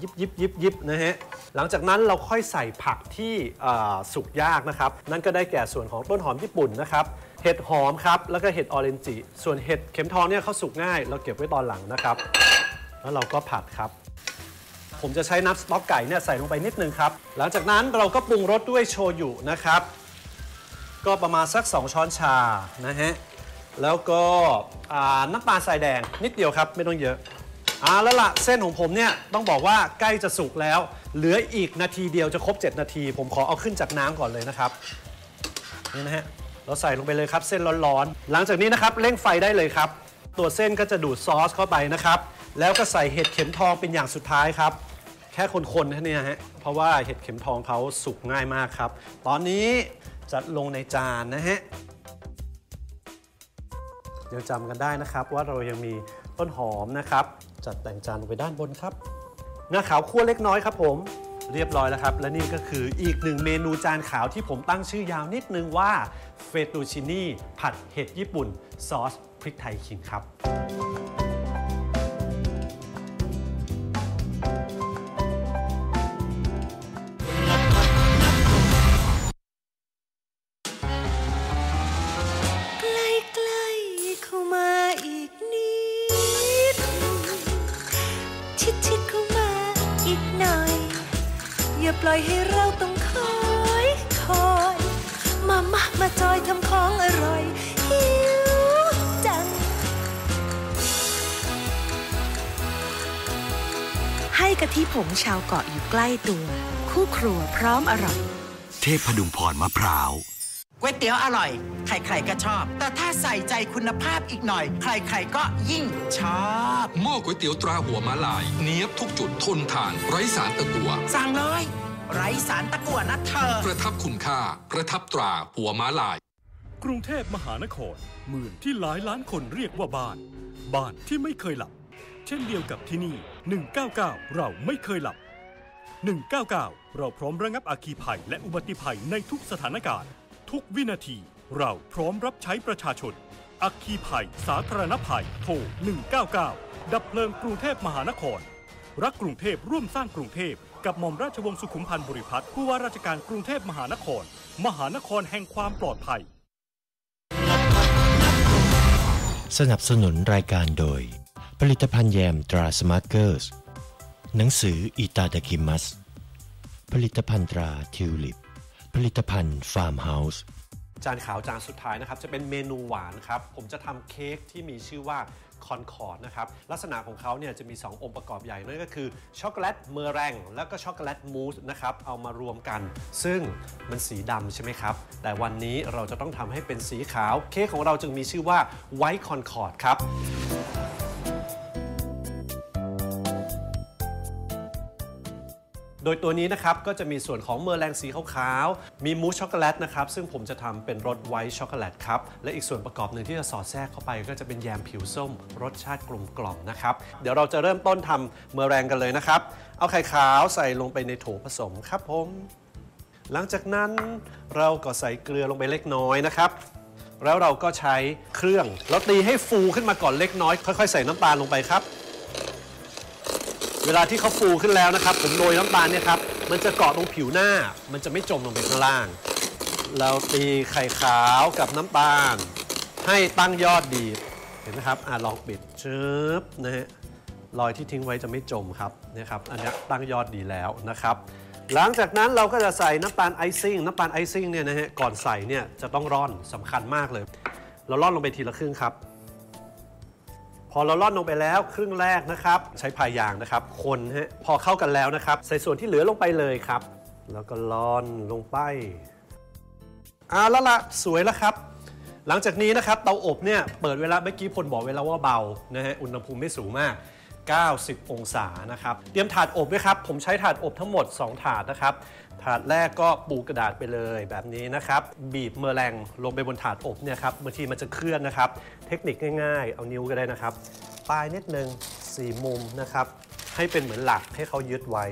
ยิบยิบยิบยิบนะฮะ หลังจากนั้นเราค่อยใส่ผักที่สุกยากนะครับ นั่นก็ได้แก่ส่วนของต้นหอมญี่ปุ่นนะครับ เห็ดหอมครับ แล้วก็เห็ดออเรนจิ ส่วนเห็ดเข็มทองเนี่ยเขาสุกง่าย เราเก็บไว้ตอนหลังนะครับ แล้วเราก็ผัดครับ ผมจะใช้น้ำสต๊อกไก่เนี่ยใส่ลงไปนิดนึงครับ หลังจากนั้นเราก็ปรุงรสด้วยโชยุนะครับ ก็ประมาณสัก 2 ช้อนชานะฮะ แล้วก็น้ำตาลทรายแดงนิดเดียวครับ ไม่ต้องเยอะ อ่าแล้วล่ะ เส้นของผมเนี่ยต้องบอกว่าใกล้จะสุกแล้ว เหลืออีกนาทีเดียวจะครบ 7 นาที ผมขอเอาขึ้นจากน้ำก่อนเลยนะครับนี่นะฮะเราใส่ลงไปเลยครับเส้นร้อนๆหลังจากนี้นะครับเร่งไฟได้เลยครับ ตัวเส้นก็จะดูดซอสเข้าไปนะครับ แล้วก็ใส่เห็ดเข็มทองเป็นอย่างสุดท้ายครับ แค่คนๆแค่นี้ฮะเพราะว่าเห็ดเข็มทองเขาสุกง่ายมากครับ ตอนนี้จัดลงในจานนะฮะเดี๋ยวจำกันได้นะครับว่าเรายังมีต้นหอมนะครับ จัดแต่งจานลงไปด้านบนครับงาขาวคั่วเล็กน้อยครับผม เรียบร้อยแล้วครับ และนี่ก็คืออีกหนึ่งเมนูจานขาวที่ผมตั้งชื่อยาวนิดนึงว่าเฟตูชินี่ผัดเห็ดญี่ปุ่น ซอสพริกไทยขิงครับ ชิดๆเข้ามาอีกหน่อย อย่าปล่อยให้เราต้องคอยคอย มามามาจอยทำของอร่อยหิวจัง ให้กะทิผงชาวเกาะอยู่ใกล้ตัว คู่ครัวพร้อมอร่อย เทพดุงพรมะพร้าว ก๋วยเตี๋ยวอร่อย ใครๆก็ชอบ แต่ถ้าใส่ใจคุณภาพอีกหน่อย ใครๆก็ยิ่งชอบ หม้อก๋วยเตี๋ยวตราหัวม้าลาย เนี้ยบทุกจุดทนทานไร้สารตะกัวสั่งเลย ไร้สารตะกั่วนะเธอ ประทับคุณค่า ประทับตราหัวม้าลาย กรุงเทพมหานครเมืองที่หลายล้านคนเรียกว่าบ้าน บ้านที่ไม่เคยหลับ เช่นเดียวกับที่นี่ 199 เราไม่เคยหลับ 199 เราพร้อมระงับอัคคีภัยและอุบัติภัยในทุกสถานการณ์ ทุกวินาที เราพร้อมรับใช้ประชาชน อัคคีภัย สาธารณภัย โทร 199 ดับเพลิงกรุงเทพมหานคร รักกรุงเทพร่วมสร้างกรุงเทพ กับหม่อมราชวงศ์สุขุมพันธ์บริพัตรผู้ว่าราชการกรุงเทพมหานคร มหานครแห่งความปลอดภัย สนับสนุนรายการโดย ผลิตภัณฑ์แยมตราสมาร์เกอร์สหนังสืออิตาดากิมัส ผลิตภัณฑ์ตราทิวลิป ผลิตภัณฑ์ฟาร์มเฮาส์จานขาวจานสุดท้ายนะครับจะเป็นเมนูหวานครับ ผมจะทำเค้กที่มีชื่อว่าคอนคอร์ดนะครับ ลักษณะของเขาเนี่ยจะมี 2 องค์ประกอบใหญ่นั่นก็คือช็อกโกแลตเมอร์แรงแล้วก็ช็อกโกแลตมูสนะครับ เอามารวมกัน ซึ่งมันสีดำใช่ไหมครับ แต่วันนี้เราจะต้องทำให้เป็นสีขาว เค้กของเราจึงมีชื่อว่าไวท์คอนคอร์ดครับ โดยตัวนี้นะครับก็จะมีส่วนของเมอร์แรงสีขาวๆ มีมูสช็อกโกแลตนะครับ ซึ่งผมจะทำเป็นรสไวท์ช็อกโกแลตครับ และอีกส่วนประกอบหนึ่งที่จะสอดแทรกเข้าไป ก็จะเป็นแยมผิวส้ม รสชาติกลมกล่อมนะครับ เดี๋ยวเราจะเริ่มต้นทำเมอร์แรงกันเลยนะครับ เอาไข่ขาวใส่ลงไปในโถผสมครับผม หลังจากนั้นเราก็ใส่เกลือลงไปเล็กน้อยนะครับแล้วเราก็ใช้เครื่องเราตีให้ฟูขึ้นมาก่อนเล็กน้อย ค่อย ๆ ใส่น้ำตาลลงไปครับ เวลาที่เขาฟูขึ้นแล้วนะครับ ผมโรยน้ำตาลเนี่ยครับ มันจะเกาะตรงผิวหน้า มันจะไม่จมลงไปข้างล่าง เราตีไข่ขาวกับน้ำตาล ให้ตั้งยอดดีดเห็นไหมครับอ่าลองปิดชึบนะฮะรอยที่ทิ้งไว้จะไม่จมครับเนี่ยครับ อันนี้ตั้งยอดดีแล้วนะครับ หลังจากนั้นเราก็จะใส่น้ำตาลไอซิ่งน้ำตาลไอซิ่งเนี่ยนะฮะก่อนใส่เนี่ยจะต้องร่อนสำคัญมากเลย เราร่อนลงไปทีละครึ่งครับ พอเราล่อนลงไปแล้วครึ่งแรกนะครับ ใช้พายางนะครับ คนฮะพอเข้ากันแล้วนะครับ ใส่ส่วนที่เหลือลงไปเลยครับ แล้วก็ล่อนลงไปเอาแล้วละสวยแล้วครับหลังจากนี้นะครับเตาอบเนี่ยเปิดเวลาเมื่อกี้พลบอกเวลาว่าเบานะฮะอุณหภูมิไม่สูงมาก 90 องศานะครับ เตรียมถาดอบด้วยครับ ผมใช้ถาดอบทั้งหมด 2 ถาดนะครับถาดแรกก็ปูกระดาษไปเลยแบบนี้นะครับ บีบเมอร์แรงลงไปบนถาดอบเนี่ยครับบางทีมันจะเคลื่อนนะครับ เทคนิคง่ายๆ เอานิ้วก็ได้นะครับปลายนิดนึงสี่มุมนะครับ ให้เป็นเหมือนหลักให้เขายึดไว้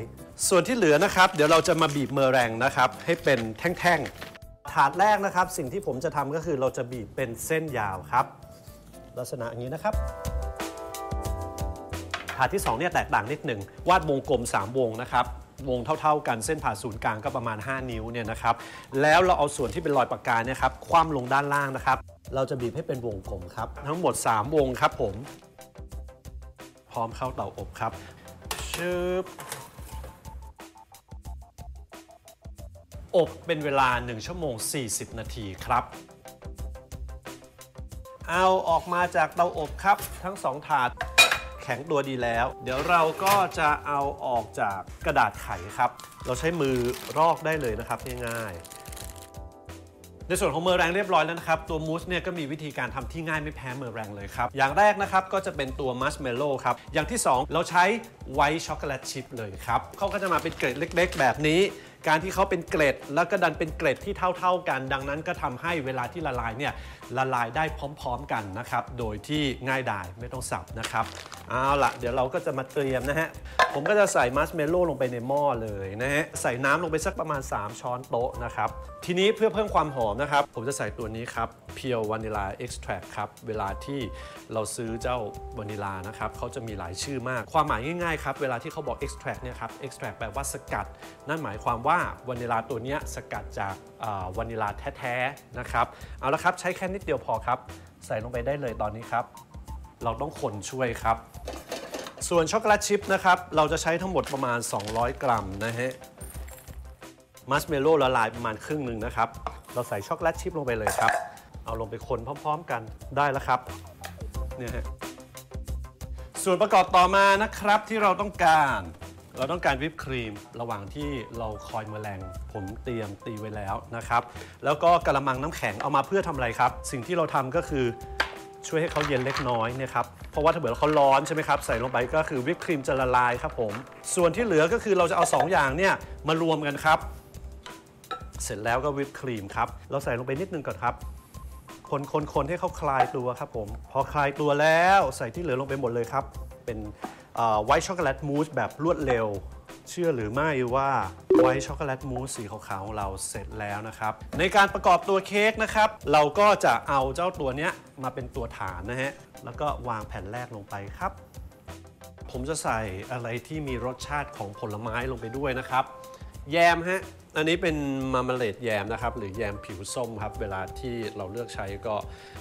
ส่วนที่เหลือนะครับ เดี๋ยวเราจะมาบีบเมอร์แรงนะครับ ให้เป็นแท่งๆ ถาดแรกนะครับ สิ่งที่ผมจะทำก็คือเราจะบีบเป็นเส้นยาวครับ ลักษณะอย่างนี้นะครับถาดที่2เนี่ยแตกต่างนิดหนึ่งวาดวงกลม 3 วงนะครับ วงเท่า ๆ กันเส้นผ่าศูนย์กลางก็ประมาณ 5 นิ้วเนี่ยนะครับแล้วเราเอาส่วนที่เป็นรอยปากกาเนี่ยครับคว่ำลงด้านล่างนะครับ เราจะบีบให้เป็นวงกลมครับ ทั้งหมด 3 วงครับผม พร้อมเข้าเตาอบครับชึบอบเป็นเวลา 1 ชั่วโมง 40 นาทีครับเอาออกมาจากเตาอบครับทั้งสองถาด ข็งตัวดีแล้ว เดี๋ยวเราก็จะเอาออกจากกระดาษไขครับ เราใช้มือรอกได้เลยนะครับง่ายๆ ในส่วนของเมอร์แรงเรียบร้อยแล้วนะครับ ตัวมูสเนี่ยก็มีวิธีการทำที่ง่ายไม่แพ้เมอร์แรงเลยครับ อย่างแรกนะครับก็จะเป็นตัวมัสเมลโล่ครับ อย่างที่ 2 เราใช้ไวท์ช็อกโกแลตชิพเลยครับเขาก็จะมาเป็นเกล็ดเล็ก ๆ แบบนี้การที่เขาเป็นเกล็ดแล้วก็ดันเป็นเกล็ดที่เท่า ๆกัน ดังนั้นก็ทำให้เวลาที่ละลายเนี่ยละลายได้พร้อม ๆ กันนะครับ โดยที่ง่ายดายไม่ต้องสับนะครับ เอาละเดี๋ยวเราก็จะมาเตรียมนะฮะ ผมก็จะใส่มัสเมลโล่ลงไปในหม้อเลยนะฮะ ใส่น้ำลงไปสักประมาณ 3 ช้อนโต๊ะนะครับ ทีนี้เพื่อเพิ่มความหอมนะครับ ผมจะใส่ตัวนี้ครับเพียววานิลาเอ็กซ์แทรครับ เวลาที่เราซื้อเจ้าวานิลานะครับเขาจะมีหลายชื่อมาก ความหมายง่ายๆครับ เวลาที่เขาบอก extract เนี่ยครับ extract แปลว่าสกัด นั่นหมายความว่าวานิลาตัวนี้สกัดจากวานิลาแท้ๆนะครับ เอาละครับใช้แค่นิดเดียวพอครับ ใส่ลงไปได้เลยตอนนี้ครับ เราต้องคนช่วยครับ ส่วนช็อกโกแลตชิพนะครับ เราจะใช้ทั้งหมดประมาณ 200 กรัมนะฮะมัสเมลโล่ละลายประมาณครึ่งหนึ่งนะครับ เราใส่ช็อกโกแลตชิพลงไปเลยครับ เอาลงไปคนพร้อม ๆ กันได้แล้วครับเนี่ยฮะส่วนประกอบต่อมานะครับที่เราต้องการเราต้องการวิปครีมระหว่างที่เราคอยเมอแรงผมเตรียมตีไว้แล้วนะครับ แล้วก็กระมังน้ำแข็งเอามาเพื่อทำอะไรครับ สิ่งที่เราทำก็คือ ช่วยให้เขาเย็นเล็กน้อยนะครับ เพราะว่าถ้าเกิดเขาร้อนใช่ไหมครับ ใส่ลงไปก็คือวิปครีมจะละลายครับผม ส่วนที่เหลือก็คือเราจะเอาสองอย่างเนี่ยมารวมกันครับ เสร็จแล้วก็วิปครีมครับ เราใส่ลงไปนิดนึงก่อนครับ คนคนคนให้เขาคลายตัวครับผม พอคลายตัวแล้วใส่ที่เหลือลงไปหมดเลยครับ เป็นไวท์ช็อกโกแลตมูสแบบรวดเร็ว เชื่อหรือไม่ว่าไวท์ช็อกโกแลตมูสสีขาวๆของเราเสร็จแล้วนะครับ ในการประกอบตัวเค้กนะครับ เราก็จะเอาเจ้าตัวเนี้ยมาเป็นตัวฐานนะฮะ แล้วก็วางแผ่นแรกลงไปครับ ผมจะใส่อะไรที่มีรสชาติของผลไม้ลงไปด้วยนะครับ แยมฮะ อันนี้เป็นมาร์มาเลดแยมนะครับ หรือแยมผิวส้มครับ เวลาที่เราเลือกใช้ก็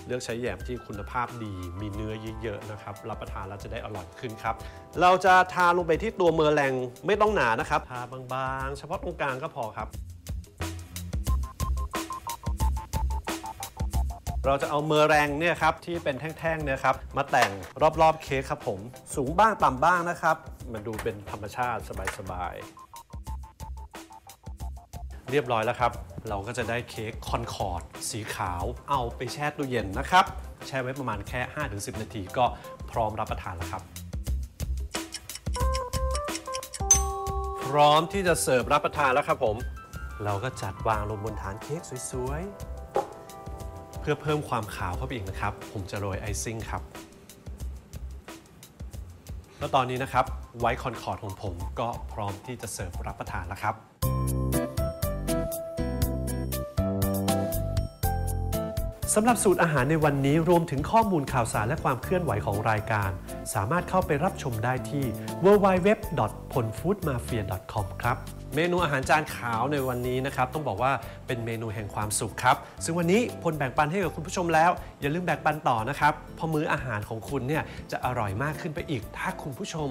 เลือกใช้แยมที่คุณภาพดี มีเนื้อเยอะๆนะครับ รับประทานแล้วจะได้อร่อยขึ้นครับ เราจะทาลงไปที่ตัวเมอร์แรงไม่ต้องหนานะครับ ทาบางๆ เฉพาะตรงกลางก็พอครับ เราจะเอาเมอร์แรงเนี่ยครับที่เป็นแท่งๆเนี่ยครับมาแต่งรอบๆเค้กครับผม สูงบ้างต่ำบ้างนะครับ มันดูเป็นธรรมชาติสบายๆ เรียบร้อยแล้วครับ เราก็จะได้เค้กคอนคอร์ดสีขาว เอาไปแช่ตู้เย็นนะครับ แช่ไว้ประมาณแค่ 5-10 นาทีก็พร้อมรับประทานแล้วครับ พร้อมที่จะเสิร์ฟรับประทานแล้วครับผม เราก็จัดวางลงบนฐานเค้กสวยๆ เพื่อเพิ่มความขาวเข้าไปอีกนะครับ ผมจะโรยไอซิ่งครับ แล้วตอนนี้นะครับไวท์คอนคอร์ดของผมก็พร้อมที่จะเสิร์ฟรับประทานแล้วครับ สำหรับสูตรอาหารในวันนี้รวมถึงข้อมูลข่าวสารและความเคลื่อนไหวของรายการ สามารถเข้าไปรับชมได้ที่ www.ponfoodmafia.com ครับ เมนูอาหารจานขาวในวันนี้นะครับ ต้องบอกว่าเป็นเมนูแห่งความสุขครับ ซึ่งวันนี้พลแบ่งปันให้กับคุณผู้ชมแล้ว อย่าลืมแบ่งปันต่อนะครับเพราะมื้ออาหารของคุณเนี่ยจะอร่อยมากขึ้นไปอีก ถ้าคุณผู้ชม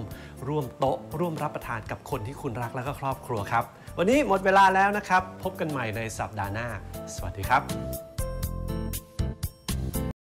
ร่วมโต๊ะ ร่วมรับประทานกับคนที่คุณรักและก็ครอบครัวครับ วันนี้หมดเวลาแล้วนะครับ พบกันใหม่ในสัปดาห์หน้า สวัสดีครับ